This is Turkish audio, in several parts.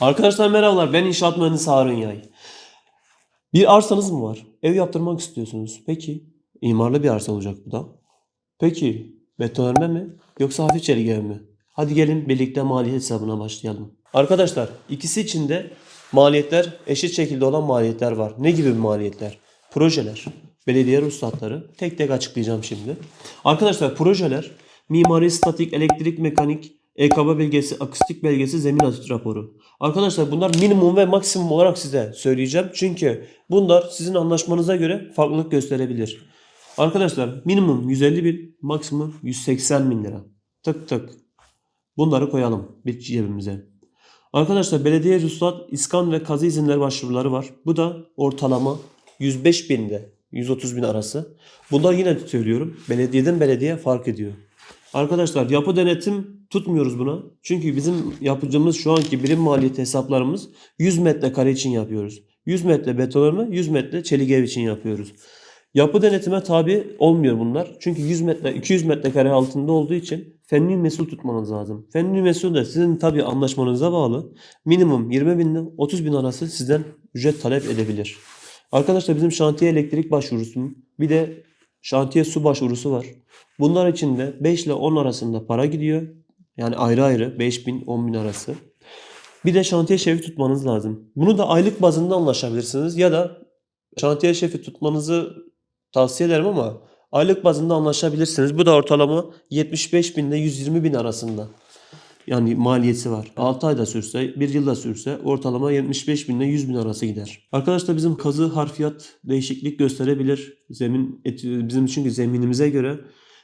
Arkadaşlar merhabalar. Ben inşaat mühendisi Harun Yay. Bir arsanız mı var? Ev yaptırmak istiyorsunuz. Peki imarlı bir arsa olacak bu da. Peki betonarme mi yoksa hafif çelik ev mi? Hadi gelin birlikte maliyet hesabına başlayalım. Arkadaşlar ikisi için de maliyetler eşit şekilde olan maliyetler var. Ne gibi maliyetler? Projeler, belediye ruhsatları tek tek açıklayacağım şimdi. Arkadaşlar projeler mimari, statik, elektrik, mekanik, EKB belgesi, akustik belgesi, zemin etüt raporu. Arkadaşlar bunlar minimum ve maksimum olarak size söyleyeceğim. Çünkü bunlar sizin anlaşmanıza göre farklılık gösterebilir. Arkadaşlar minimum 150 bin, maksimum 180 bin lira. Tık tık. Bunları koyalım bir cebimize. Arkadaşlar belediye ruhsat, iskan ve kazı izinleri başvuruları var. Bu da ortalama 105 binde 130 bin arası. Bunlar yine söylüyorum belediyeden belediye fark ediyor. Arkadaşlar yapı denetim tutmuyoruz buna. Çünkü bizim yapacağımız şu anki birim maliyeti hesaplarımız 100 metrekare için yapıyoruz. 100 metre betonarme, 100 metre çelik ev için yapıyoruz. Yapı denetime tabi olmuyor bunlar. Çünkü 100 metre, 200 metrekare altında olduğu için fenli mesul tutmanız lazım. Fenli mesul de sizin tabi anlaşmanıza bağlı. Minimum 20 bin ile 30 bin arası sizden ücret talep edebilir. Arkadaşlar bizim şantiye elektrik başvurusu bir de şantiye su başvurusu var. Bunlar için de 5 ile 10 arasında para gidiyor. Yani ayrı ayrı 5 bin 10 bin arası. Bir de şantiye şefi tutmanız lazım. Bunu da aylık bazında anlaşabilirsiniz ya da şantiye şefi tutmanızı tavsiye ederim ama aylık bazında anlaşabilirsiniz. Bu da ortalama 75 bin ile 120 bin arasında. Yani maliyeti var. 6 ayda sürse, 1 yılda sürse ortalama 75 bin ile 100 bin arası gider. Arkadaşlar bizim kazı harfiyat değişiklik gösterebilir. Zemin bizim çünkü zeminimize göre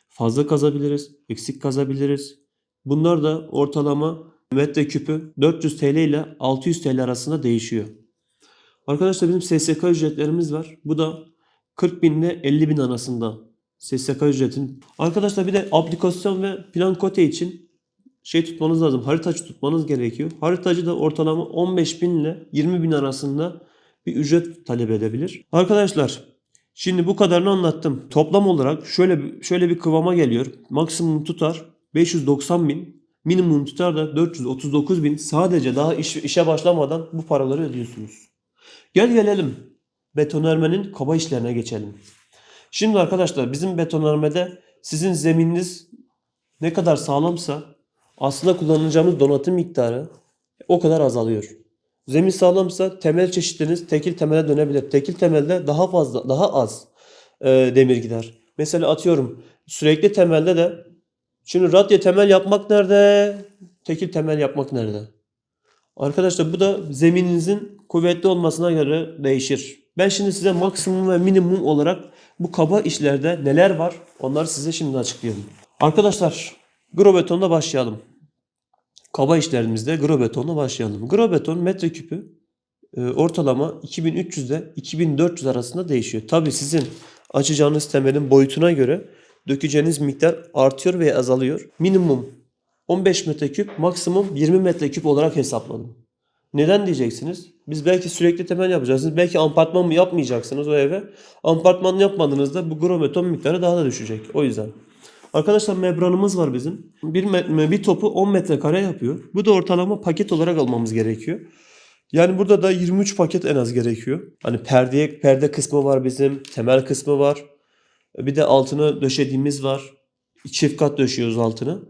fazla kazabiliriz, eksik kazabiliriz. Bunlar da ortalama metreküpü 400 TL ile 600 TL arasında değişiyor. Arkadaşlar bizim SSK ücretlerimiz var. Bu da 40 bin ile 50 bin arasında SSK ücretin. Arkadaşlar bir de aplikasyon ve plan kote için şey tutmanız lazım. Haritacı tutmanız gerekiyor. Haritacı da ortalama 15 bin ile 20 bin arasında bir ücret talep edebilir. Arkadaşlar şimdi bu kadarını anlattım. Toplam olarak şöyle şöyle bir kıvama geliyor. Maksimum tutar 590 bin. Minimum tutar da 439 bin. Sadece daha iş, işe başlamadan bu paraları ödüyorsunuz. Gel gelelim betonarmenin kaba işlerine geçelim. Şimdi arkadaşlar bizim betonarmede sizin zemininiz ne kadar sağlamsa aslında kullanacağımız donatım miktarı o kadar azalıyor. Zemin sağlamsa temel çeşitleriniz tekil temele dönebilir. Tekil temelde daha fazla, daha az e, demir gider. Mesela atıyorum sürekli temelde de şimdi radye temel yapmak nerede? Tekil temel yapmak nerede? Arkadaşlar bu da zemininizin kuvvetli olmasına göre değişir. Ben şimdi size maksimum ve minimum olarak bu kaba işlerde neler var onları size şimdi açıklıyorum. Arkadaşlar grobetonla başlayalım. Kaba işlerimizde grobetonla başlayalım. Grobeton metreküpü e, ortalama 2300 ile 2400 arasında değişiyor. Tabi sizin açacağınız temelin boyutuna göre dökeceğiniz miktar artıyor veya azalıyor. Minimum 15 metreküp, maksimum 20 metreküp olarak hesapladım. Neden diyeceksiniz? Biz belki sürekli temel yapacaksınız. Belki apartman mı yapmayacaksınız o eve. Apartman yapmadığınızda bu grobeton miktarı daha da düşecek. O yüzden. Arkadaşlar membranımız var bizim. Bir, bir topu 10 metrekare yapıyor. Bu da ortalama paket olarak almamız gerekiyor. Yani burada da 23 paket en az gerekiyor. Hani perdeye perde kısmı var bizim, temel kısmı var. Bir de altını döşediğimiz var. Çift kat döşüyoruz altını.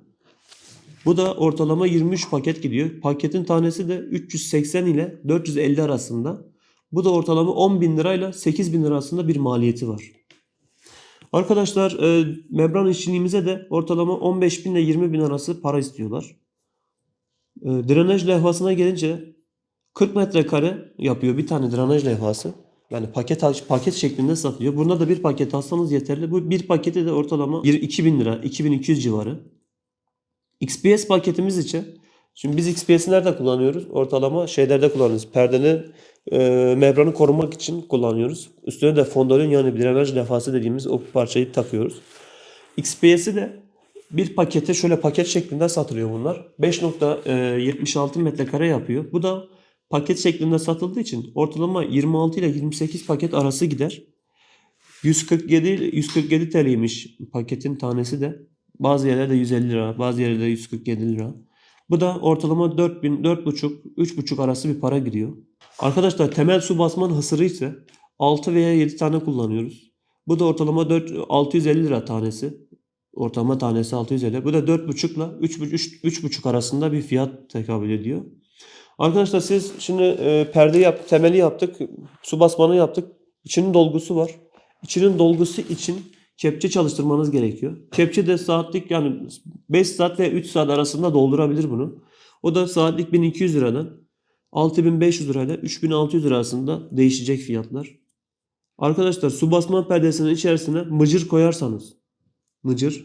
Bu da ortalama 23 paket gidiyor. Paketin tanesi de 380 ile 450 arasında. Bu da ortalama 10 bin lirayla 8 bin lira arasında bir maliyeti var. Arkadaşlar e, membran işçiliğimize de ortalama 15 bin ile 20 bin arası para istiyorlar. E, drenaj levhasına gelince 40 metrekare yapıyor bir tane drenaj levhası. Yani paket paket şeklinde satılıyor. Bunda da bir paket alsanız yeterli. Bu bir paketi de ortalama bir 2000 lira, 2200 civarı. XPS paketimiz için şimdi biz XPS'i nerede kullanıyoruz? Ortalama şeylerde kullanıyoruz. Perdenin e, membranı korumak için kullanıyoruz. Üstüne de fondölün yani drenaj levhası dediğimiz o parçayı takıyoruz. XPS'i de bir pakete şöyle paket şeklinde satılıyor bunlar. 5.76 metrekare yapıyor. Bu da paket şeklinde satıldığı için ortalama 26 ile 28 paket arası gider. 147 147 TL'ymiş paketin tanesi de. Bazı yerlerde 150 lira, bazı yerlerde 147 lira. Bu da ortalama 4000, 4,5, 3,5 arası bir para giriyor. Arkadaşlar temel su basman hısırı ise 6 veya 7 tane kullanıyoruz. Bu da ortalama 4, 650 lira tanesi. Ortalama tanesi 650. Bu da 4,5 ile 3,5 3,5 arasında bir fiyat tekabül ediyor. Arkadaşlar siz şimdi e, perde yap, temeli yaptık, su basmanı yaptık. İçinin dolgusu var. İçinin dolgusu için kepçe çalıştırmanız gerekiyor. Kepçe de saatlik yani 5 saat ve 3 saat arasında doldurabilir bunu. O da saatlik 1200 liradan 6500 lirayla 3600 lira arasında değişecek fiyatlar. Arkadaşlar su basma perdesinin içerisine mıcır koyarsanız mıcır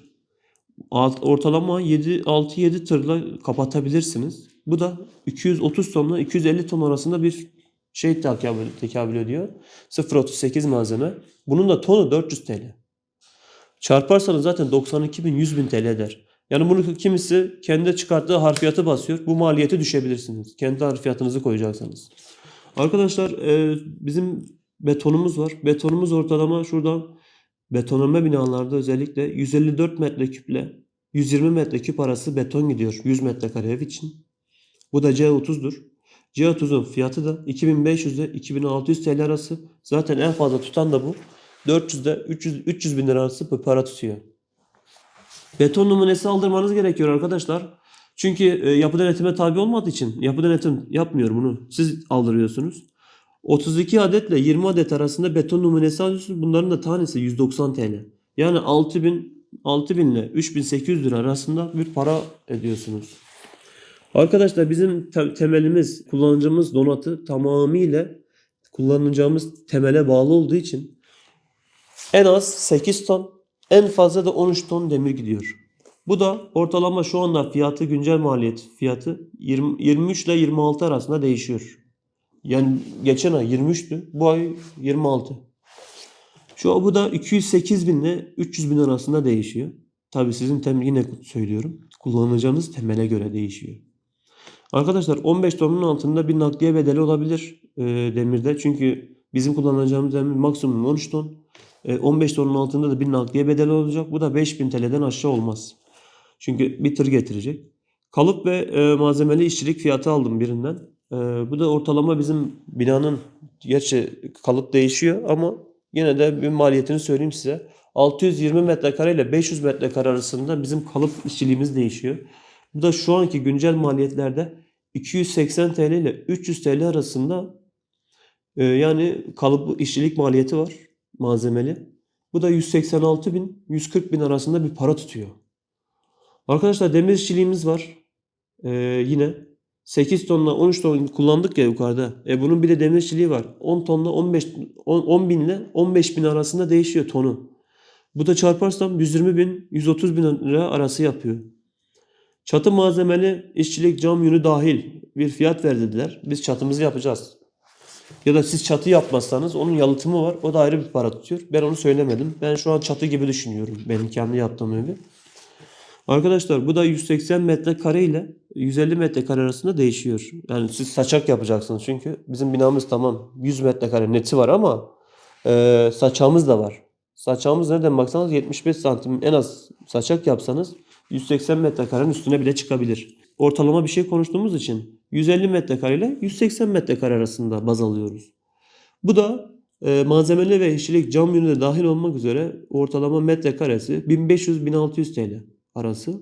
ortalama 7 6-7 tırla kapatabilirsiniz. Bu da 230 tonla 250 ton arasında bir şey tekabül, tekabül ediyor. 0.38 malzeme. Bunun da tonu 400 TL. Çarparsanız zaten 92 bin 100 bin TL eder. Yani bunu kimisi kendi çıkarttığı harfiyatı basıyor. Bu maliyeti düşebilirsiniz. Kendi harfiyatınızı koyacaksanız. Arkadaşlar e, bizim betonumuz var. Betonumuz ortalama şurada betonarme binalarda özellikle 154 metreküple 120 metreküp arası beton gidiyor 100 metrekare ev için. Bu da C30'dur. C30'un fiyatı da 2500 ile 2600 TL arası. Zaten en fazla tutan da bu. 400 ile 300, 300 bin lira arası para tutuyor. Beton numunesi aldırmanız gerekiyor arkadaşlar. Çünkü e, yapı denetime tabi olmadığı için yapı denetim yapmıyor bunu. Siz aldırıyorsunuz. 32 adetle 20 adet arasında beton numunesi alıyorsunuz. Bunların da tanesi 190 TL. Yani 6000 6000 ile 3800 lira arasında bir para ediyorsunuz. Arkadaşlar bizim te- temelimiz, kullanacağımız donatı tamamıyla kullanacağımız temele bağlı olduğu için en az 8 ton, en fazla da 13 ton demir gidiyor. Bu da ortalama şu anda fiyatı güncel maliyet fiyatı 20, 23 ile 26 arasında değişiyor. Yani geçen ay 23'tü. Bu ay 26. Şu bu da 208 bin ile 300 bin arasında değişiyor. Tabi sizin tem yine söylüyorum. Kullanacağınız temele göre değişiyor. Arkadaşlar 15 tonun altında bir nakliye bedeli olabilir e, demirde. Çünkü bizim kullanacağımız demir maksimum 13 ton. E, 15 tonun altında da bir nakliye bedeli olacak. Bu da 5000 TL'den aşağı olmaz. Çünkü bir tır getirecek. Kalıp ve e, malzemeli işçilik fiyatı aldım birinden. E, bu da ortalama bizim binanın gerçi kalıp değişiyor ama yine de bir maliyetini söyleyeyim size. 620 metrekare ile 500 metrekare arasında bizim kalıp işçiliğimiz değişiyor. Bu da şu anki güncel maliyetlerde 280 TL ile 300 TL arasında e, yani kalıp işçilik maliyeti var malzemeli. Bu da 186 bin 140 bin arasında bir para tutuyor. Arkadaşlar demir işçiliğimiz var. E, yine 8 tonla 13 ton kullandık ya yukarıda. E bunun bir de demir işçiliği var. 10 tonla 15 10, 10 bin ile 15 bin arasında değişiyor tonu. Bu da çarparsam 120 bin 130 bin lira arası yapıyor. Çatı malzemeli işçilik cam yünü dahil bir fiyat verdiler. Biz çatımızı yapacağız. Ya da siz çatı yapmazsanız onun yalıtımı var. O da ayrı bir para tutuyor. Ben onu söylemedim. Ben şu an çatı gibi düşünüyorum. Benim kendi yaptığım evi. Arkadaşlar bu da 180 metrekare ile 150 metrekare arasında değişiyor. Yani siz saçak yapacaksınız çünkü bizim binamız tamam 100 metrekare neti var ama e, saçağımız da var. Saçağımız nereden baksanız 75 santim en az saçak yapsanız 180 metrekarenin üstüne bile çıkabilir. Ortalama bir şey konuştuğumuz için 150 metrekare ile 180 metrekare arasında baz alıyoruz. Bu da e, malzemeli ve işçilik cam yünü de dahil olmak üzere ortalama metrekaresi 1500-1600 TL arası.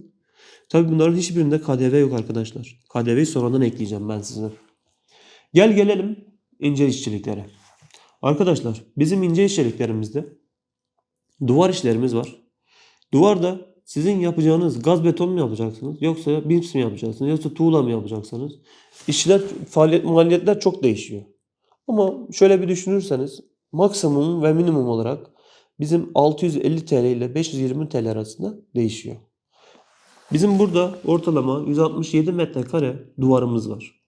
Tabi bunların hiçbirinde KDV yok arkadaşlar. KDV'yi sonradan ekleyeceğim ben size. Gel gelelim ince işçiliklere. Arkadaşlar bizim ince işçiliklerimizde duvar işlerimiz var. Duvarda sizin yapacağınız gaz beton mu yapacaksınız yoksa bims mi yapacaksınız yoksa tuğla mı yapacaksınız? İşçiler faaliyet maliyetler çok değişiyor. Ama şöyle bir düşünürseniz maksimum ve minimum olarak bizim 650 TL ile 520 TL arasında değişiyor. Bizim burada ortalama 167 metrekare duvarımız var.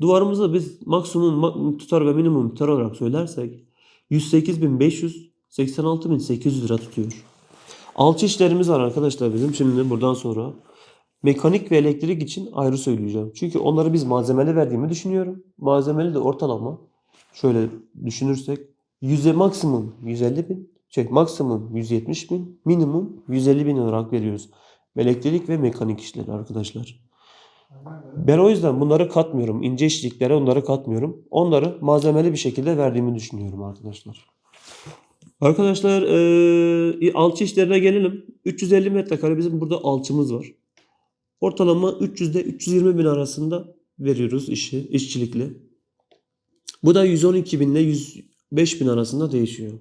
Duvarımızı biz maksimum ma- tutar ve minimum tutar olarak söylersek 108.500 86.800 lira tutuyor. Alçı işlerimiz var arkadaşlar bizim şimdi buradan sonra. Mekanik ve elektrik için ayrı söyleyeceğim. Çünkü onları biz malzemeli verdiğimi düşünüyorum. Malzemeli de ortalama şöyle düşünürsek yüze maksimum 150 bin, şey maksimum 170 bin, minimum 150 bin olarak veriyoruz. Elektrik ve mekanik işleri arkadaşlar. Ben o yüzden bunları katmıyorum. İnce işçiliklere onları katmıyorum. Onları malzemeli bir şekilde verdiğimi düşünüyorum arkadaşlar. Arkadaşlar eee alçı işlerine gelelim. 350 metrekare bizim burada alçımız var. Ortalama 300 ile 320 bin arasında veriyoruz işi, işçilikli. Bu da 112 bin ile 105 bin arasında değişiyor.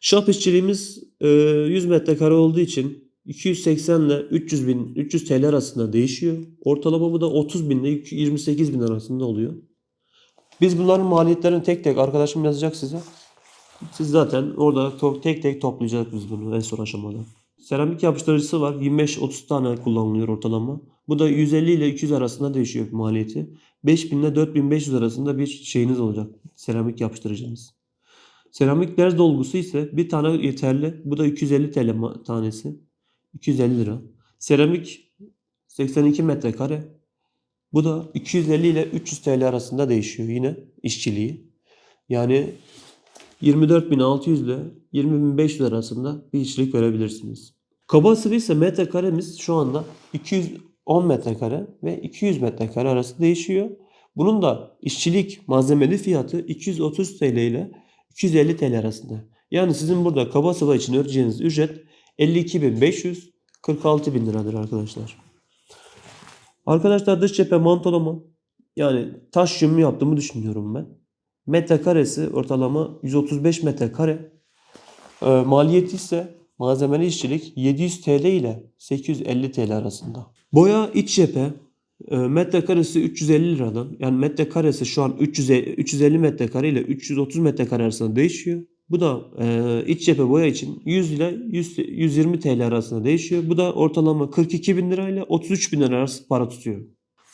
Şap işçiliğimiz eee, 100 metrekare olduğu için 280 ile 300 bin, 300 TL arasında değişiyor. Ortalama bu da 30 bin ile 28 bin arasında oluyor. Biz bunların maliyetlerini tek tek arkadaşım yazacak size. Siz zaten orada tek tek toplayacağız biz bunu en son aşamada. Seramik yapıştırıcısı var. 25-30 tane kullanılıyor ortalama. Bu da 150 ile 200 arasında değişiyor maliyeti. 5000 ile 4500 arasında bir şeyiniz olacak. Seramik yapıştırıcınız. Seramik derz dolgusu ise bir tane yeterli. Bu da 250 TL tanesi. 250 lira. Seramik 82 metrekare. Bu da 250 ile 300 TL arasında değişiyor yine işçiliği. Yani 24.600 ile 20.500 arasında bir işçilik verebilirsiniz. Kaba sıvı ise metrekaremiz şu anda 210 metrekare ve 200 metrekare arası değişiyor. Bunun da işçilik malzemeli fiyatı 230 TL ile 250 TL arasında. Yani sizin burada kaba sıva için ödeyeceğiniz ücret 52.500 46.000 liradır arkadaşlar. Arkadaşlar dış cephe mantolama yani taş yümü yaptığımı düşünüyorum ben. Metrekaresi ortalama 135 metrekare. Ee, maliyeti ise malzemeli işçilik 700 TL ile 850 TL arasında. Boya iç cephe e, metrekaresi 350 liradan yani metrekaresi şu an 300, 350 metrekare ile 330 metrekare arasında değişiyor. Bu da e, iç cephe boya için 100 ile 100, 120 TL arasında değişiyor. Bu da ortalama 42 bin lira ile 33 bin lira arası para tutuyor.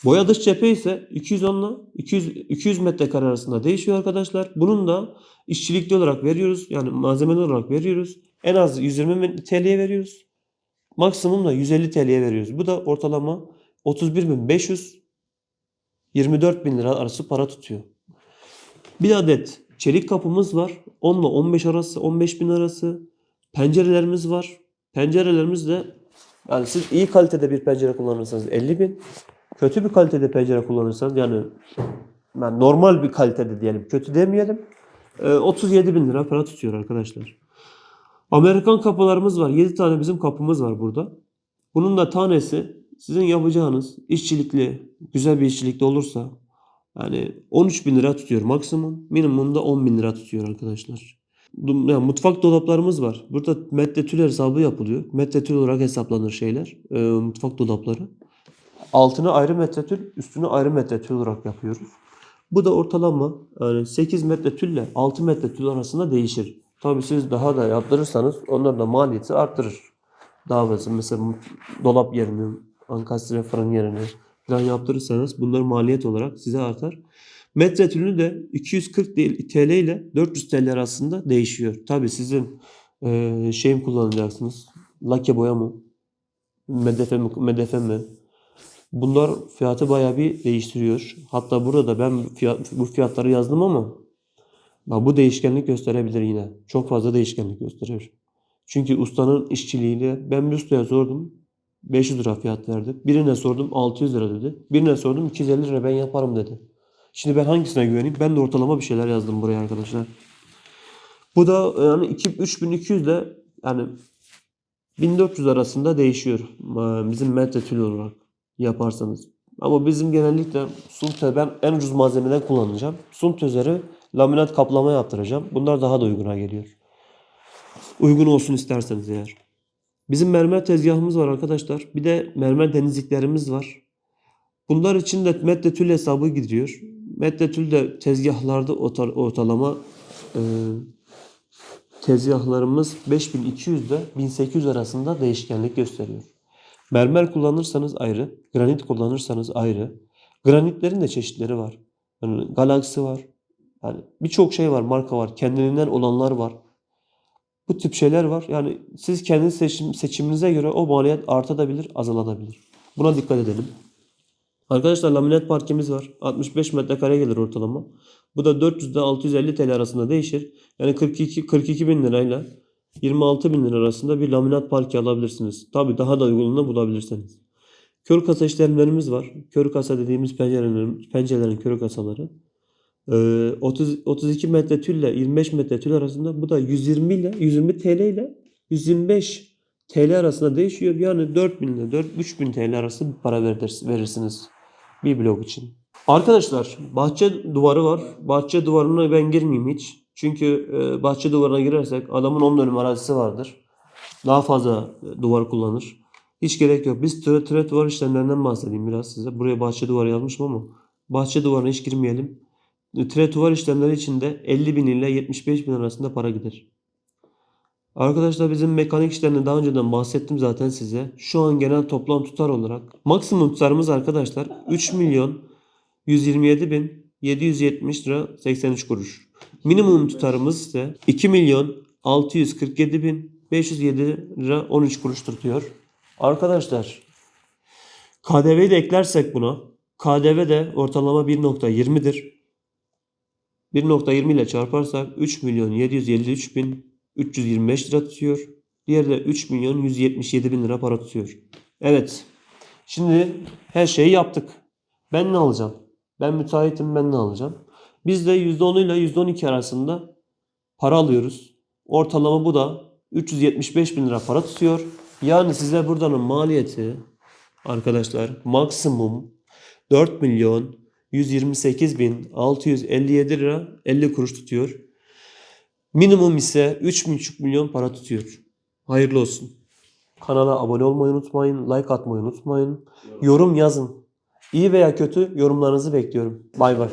Boya dış cephe ise 210 ile 200, 200 metrekare arasında değişiyor arkadaşlar. Bunun da işçilikli olarak veriyoruz. Yani malzemeli olarak veriyoruz. En az 120 TL'ye veriyoruz. Maksimum da 150 TL'ye veriyoruz. Bu da ortalama 31.500 24.000 lira arası para tutuyor. Bir adet çelik kapımız var. 10 ile 15 arası, 15 bin arası. Pencerelerimiz var. Pencerelerimiz de yani siz iyi kalitede bir pencere kullanırsanız 50 bin. Kötü bir kalitede pencere kullanırsanız yani, yani normal bir kalitede diyelim. Kötü demeyelim. e, 37 bin lira para tutuyor arkadaşlar. Amerikan kapılarımız var. 7 tane bizim kapımız var burada. Bunun da tanesi sizin yapacağınız işçilikli, güzel bir işçilikli olursa yani 13 bin lira tutuyor maksimum. Minimum da 10 bin lira tutuyor arkadaşlar. Yani mutfak dolaplarımız var. Burada metretül hesabı yapılıyor. Metretül olarak hesaplanır şeyler. e, mutfak dolapları. Altını ayrı metretül, üstünü ayrı metretül olarak yapıyoruz. Bu da ortalama yani 8 metretül ile 6 metretül arasında değişir. Tabii siz daha da yaptırırsanız onların da maliyeti arttırır. Daha fazla mesela dolap yerini, ankastre fırın yerini falan yaptırırsanız bunlar maliyet olarak size artar. Metretülünü de 240 değil- TL ile 400 TL arasında değişiyor. Tabii sizin eee şey mi kullanacaksınız? Lake boya mı? Medefe mi? Medefe mi? Bunlar fiyatı bayağı bir değiştiriyor. Hatta burada da ben fiyat, bu fiyatları yazdım ama bak bu değişkenlik gösterebilir yine. Çok fazla değişkenlik gösterir. Çünkü ustanın işçiliğiyle ben bir ustaya sordum. 500 lira fiyat verdi. Birine sordum 600 lira dedi. Birine sordum 250 lira ben yaparım dedi. Şimdi ben hangisine güveneyim? Ben de ortalama bir şeyler yazdım buraya arkadaşlar. Bu da yani 2 3200 ile yani 1400 arasında değişiyor. Bizim metretül olarak yaparsanız. Ama bizim genellikle sunte ben en ucuz malzemeden kullanacağım. Sunte üzeri laminat kaplama yaptıracağım. Bunlar daha da uyguna geliyor. Uygun olsun isterseniz eğer. Bizim mermer tezgahımız var arkadaşlar. Bir de mermer denizliklerimiz var. Bunlar için de metretül hesabı gidiyor. Metretül de tezgahlarda orta- ortalama e, tezgahlarımız 5200 ile 1800 arasında değişkenlik gösteriyor. Mermer kullanırsanız ayrı, granit kullanırsanız ayrı. Granitlerin de çeşitleri var. Yani Galaxy var. Yani birçok şey var, marka var. Kendiliğinden olanlar var. Bu tip şeyler var. Yani siz kendi seçim, seçiminize göre o maliyet artabilir, azalabilir. Buna dikkat edelim. Arkadaşlar laminat parkemiz var. 65 metrekare gelir ortalama. Bu da 400 ile 650 TL arasında değişir. Yani 42 42 bin lirayla 26 bin lira arasında bir laminat parke alabilirsiniz. Tabi daha da uygununu bulabilirsiniz. Kör kasa işlemlerimiz var. Kör kasa dediğimiz pencerelerin, pencerelerin kör kasaları. Ee, 30, 32 metre tülle 25 metre tül arasında bu da 120 ile 120 TL ile 125 TL arasında değişiyor. Yani 4000 ile 4 3000 TL arası bir para verir- verirsiniz bir blok için. Arkadaşlar bahçe duvarı var. Bahçe duvarına ben girmeyeyim hiç. Çünkü e, bahçe duvarına girersek adamın 10 dönüm arazisi vardır. Daha fazla e, duvar kullanır. Hiç gerek yok. Biz tire, tire duvar işlemlerinden bahsedeyim biraz size. Buraya bahçe duvarı yazmışım ama bahçe duvarına hiç girmeyelim. Tire duvar işlemleri için de 50 bin ile 75 bin arasında para gider. Arkadaşlar bizim mekanik işlerini daha önceden bahsettim zaten size. Şu an genel toplam tutar olarak maksimum tutarımız arkadaşlar 3 milyon 127 bin 770 lira 83 kuruş. Minimum tutarımız ise 2 milyon 647 bin 507 lira 13 kuruş tutuyor. Arkadaşlar KDV'yi de eklersek buna KDV de ortalama 1.20'dir. 1.20 ile çarparsak 3 milyon 753 bin 325 lira tutuyor. Diğeri de 3 milyon 177 bin lira para tutuyor. Evet. Şimdi her şeyi yaptık. Ben ne alacağım? Ben müteahhitim ben ne alacağım? Biz de %10 ile %12 arasında para alıyoruz. Ortalama bu da 375 bin lira para tutuyor. Yani size buradanın maliyeti arkadaşlar maksimum 4 milyon 128 bin 657 lira 50 kuruş tutuyor. Minimum ise 3,5 milyon para tutuyor. Hayırlı olsun. Kanala abone olmayı unutmayın. Like atmayı unutmayın. Yorum yazın. İyi veya kötü yorumlarınızı bekliyorum. Bay bay.